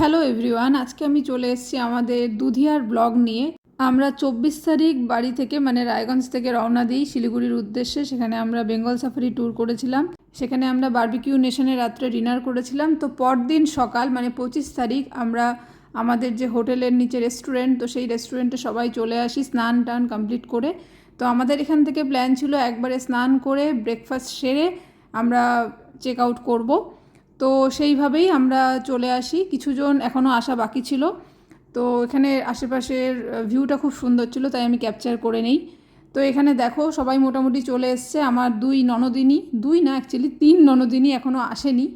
Hello everyone আজকে আমি চলে এসেছি আমাদের দুধিয়ার ব্লগ নিয়ে। আমরা চব্বিশ তারিখ বাড়ি থেকে মানে রায়গঞ্জ থেকে রওনা দিই শিলিগুড়ির উদ্দেশ্যে। সেখানে আমরা বেঙ্গল সাফারি ট্যুর করেছিলাম। সেখানে আমরা বার্বিকিউ নেশনে রাত্রে ডিনার করেছিলাম। তো পরদিন সকাল মানে পঁচিশ তারিখ, আমরা আমাদের যে হোটেলের নিচে রেস্টুরেন্ট তো সেই রেস্টুরেন্টে সবাই চলে আসি স্নান টান কমপ্লিট করে। তো আমাদের এখান থেকে প্ল্যান ছিল একবারে স্নান করে ব্রেকফাস্ট সেরে আমরা চেক আউট করব। তো সেইভাবেই আমরা চলে আসি। কিছুজন এখনও আসা বাকি ছিল। তো এখানে আশেপাশের ভিউটা খুব সুন্দর ছিল, তাই আমি ক্যাপচার করে নেই। তো এখানে দেখো, সবাই মোটামুটি চলে এসছে। আমার দুই ননদিনী, দুই না অ্যাকচুয়ালি তিন ননদিনী এখনও আসেনি।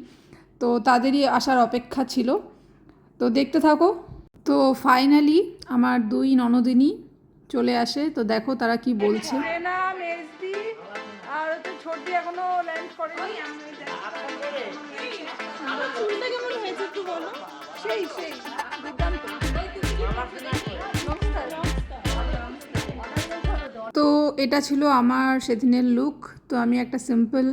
তো তাদেরই আসার অপেক্ষা ছিল। তো দেখতে থাকো। তো ফাইনালি আমার দুই ননদিনী চলে আসে। তো দেখো তারা কি বলছে। না মেজদি আর এখনও ল্যান্ড করেনি। চুলটা কেমন হয়েছে একটু বলো? সেই সেই। দুর্দান্ত তো এটা ছিল আমার সেদিনের লুক তো আমি একটা সিম্পল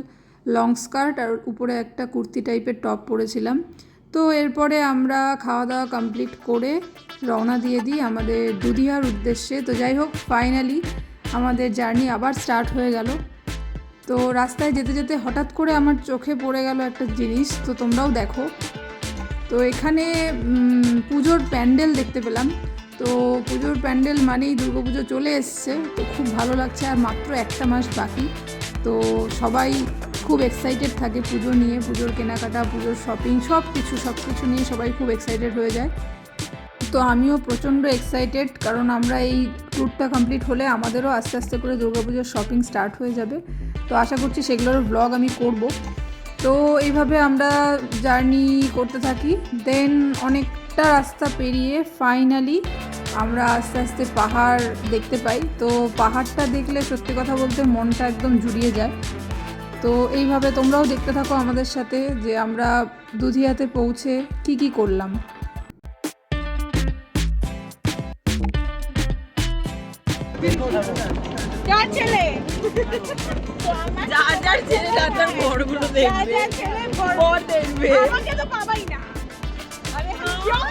লং স্কার্ট আর উপরে একটা কুর্তি টাইপের টপ পরেছিলাম। তো এরপরে আমরা খাওয়া দাওয়া কমপ্লিট করে রওনা দিয়ে দিই আমাদের দুধিয়ার উদ্দেশ্যে। তো যাই হোক ফাইনালি আমাদের জার্নি আবার স্টার্ট হয়ে গেল। তো রাস্তায় যেতে যেতে হঠাৎ করে আমার চোখে পড়ে গেল একটা জিনিস, তো তোমরাও দেখো। তো এখানে পুজোর প্যান্ডেল দেখতে পেলাম। তো পুজোর প্যান্ডেল মানেই দুর্গাপুজো চলে এসছে, তো খুব ভালো লাগছে, আর মাত্র একটা মাস বাকি। তো সবাই খুব এক্সাইটেড থাকে পুজো নিয়ে, পুজোর কেনাকাটা, পুজোর শপিং সব কিছু সব কিছু নিয়ে সবাই খুব এক্সাইটেড হয়ে যায়। তো আমিও প্রচণ্ড এক্সাইটেড কারণ আমরা এই ট্যুরটা কমপ্লিট হলে আমাদেরও আস্তে আস্তে করে দুর্গাপুজোর শপিং স্টার্ট হয়ে যাবে। তো আশা করছি সেগুলোর ব্লগ আমি করব। তো এইভাবে আমরা জার্নি করতে থাকি। দেন অনেকটা রাস্তা পেরিয়ে ফাইনালি আমরা আস্তে আস্তে পাহাড় দেখতে পাই। তো পাহাড়টা দেখলে সত্যি কথা বলতে মনটা একদম জুড়িয়ে যায়। তো এইভাবে তোমরাও দেখতে থাকো আমাদের সাথে যে আমরা দুধিয়াতে পৌঁছে কি কি করলাম। যার ছেলে। যার যার ছেলে তার তার বড়গুলো দেখবে। বড় দেখবে। আমাকে তো পাবাই না। আরে গেল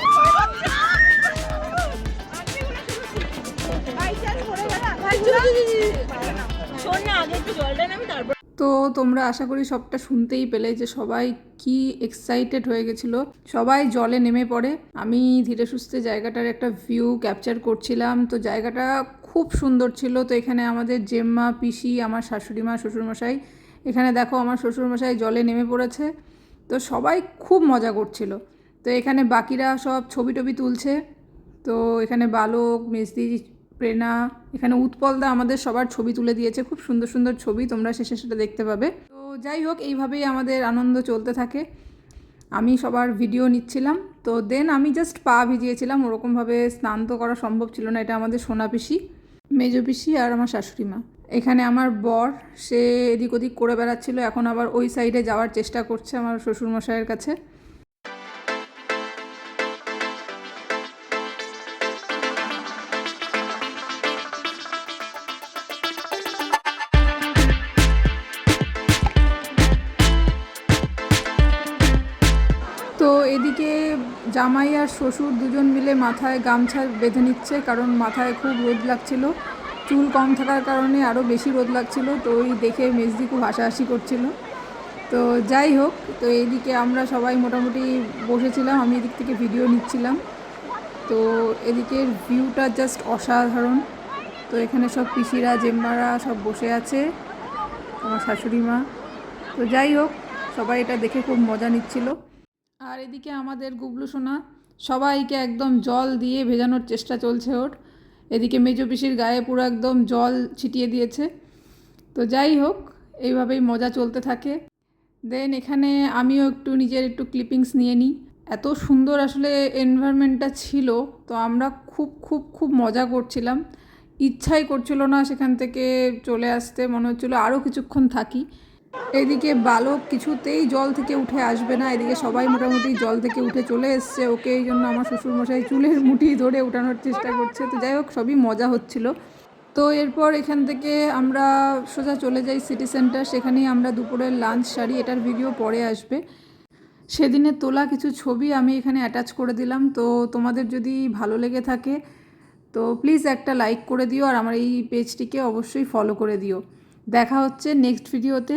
শোন না আগে একটু জলটা আমি তারপর তো তোমরা আশা করি সবটা শুনতেই পেলে যে সবাই কি এক্সাইটেড হয়ে গেছিল। সবাই জলে নেমে পড়ে। আমি ধীরে সুস্থে জায়গাটার একটা ভিউ ক্যাপচার করছিলাম। তো জায়গাটা খুব সুন্দর ছিল। তো এখানে আমাদের জেম্মা, পিসি, আমার শাশুড়ি মা শ্বশুরমশাই, এখানে দেখো আমার শ্বশুরমশাই জলে নেমে পড়েছে। তো সবাই খুব মজা করছিল। তো এখানে বাকিরা সব ছবি টবি তুলছে। তো এখানে বালক মেজদি প্রেরণা, এখানে উৎপলদা আমাদের সবার ছবি তুলে দিয়েছে, খুব সুন্দর সুন্দর ছবি, তোমরা শেষে সেটা দেখতে পাবে। তো যাই হোক, এইভাবেই আমাদের আনন্দ চলতে থাকে। আমি সবার ভিডিও নিচ্ছিলাম, তো দেন আমি জাস্ট পা ভিজিয়েছিলাম, ওরকমভাবে স্নান তো করা সম্ভব ছিল না, এটা আমাদের সোনা পিসি, মেজো পিসি আর আমার শাশুড়ি মা। এখানে আমার বর, সে এদিক ওদিক করে বেড়াচ্ছিল, এখন আবার ওই সাইডে যাওয়ার চেষ্টা করছে আমার শ্বশুরমশাইয়ের কাছে। জামাই আর শ্বশুর দুজন মিলে মাথায় গামছা বেঁধে নিচ্ছে কারণ মাথায় খুব রোদ লাগছিল। চুল কম থাকার কারণে আরও বেশি রোদ লাগছিল, তো ওই দেখে মেজদি খুব হাসাহাসি করছিল। তো যাই হোক, তো এইদিকে আমরা সবাই মোটামুটি বসেছিলাম, আমি এদিক থেকে ভিডিও নিচ্ছিলাম। তো এদিকের ভিউটা জাস্ট অসাধারণ। তো এখানে সব পিসিরা জেম্বারা সব বসে আছে, আমার শাশুড়ি মা। তো যাই হোক, সবাই এটা দেখে খুব মজা নিচ্ছিল। আর এদিকে আমাদের গুবলু সোনা, সবাইকে একদম জল দিয়ে ভেজানোর চেষ্টা চলছে ওর। এদিকে মেজো পিসির গায়ে পুরো একদম জল ছিটিয়ে দিয়েছে। তো যাই হোক, এইভাবেই মজা চলতে থাকে। দেন এখানে আমিও একটু নিজের একটু ক্লিপিংস নিয়ে নিই। এত সুন্দর আসলে এনভায়রনমেন্টটা ছিল, তো আমরা খুব খুব খুব মজা করছিলাম। ইচ্ছাই করছিল না সেখান থেকে চলে আসতে, মনে হচ্ছিল আরও কিছুক্ষণ থাকি। এদিকে বালক কিছুতেই জল থেকে উঠে আসবে না। এদিকে সবাই মোটামুটি জল থেকে উঠে চলে এসছে। ওকে এই জন্য আমার শ্বশুরমশাই চুলের মুঠি ধরে উঠানোর চেষ্টা করছে। তো যাই হোক, সবই মজা হচ্ছিল। তো এরপর এখান থেকে আমরা সোজা চলে যাই সিটি সেন্টার। সেখানেই আমরা দুপুরের লাঞ্চ সারি এটার ভিডিও পরে আসবে। সেদিনের তোলা কিছু ছবি আমি এখানে অ্যাটাচ করে দিলাম। তো তোমাদের যদি ভালো লেগে থাকে, তো প্লিজ একটা লাইক করে দিও। আর আমার এই পেজটিকে অবশ্যই ফলো করে দিও। দেখা হচ্ছে নেক্সট ভিডিওতে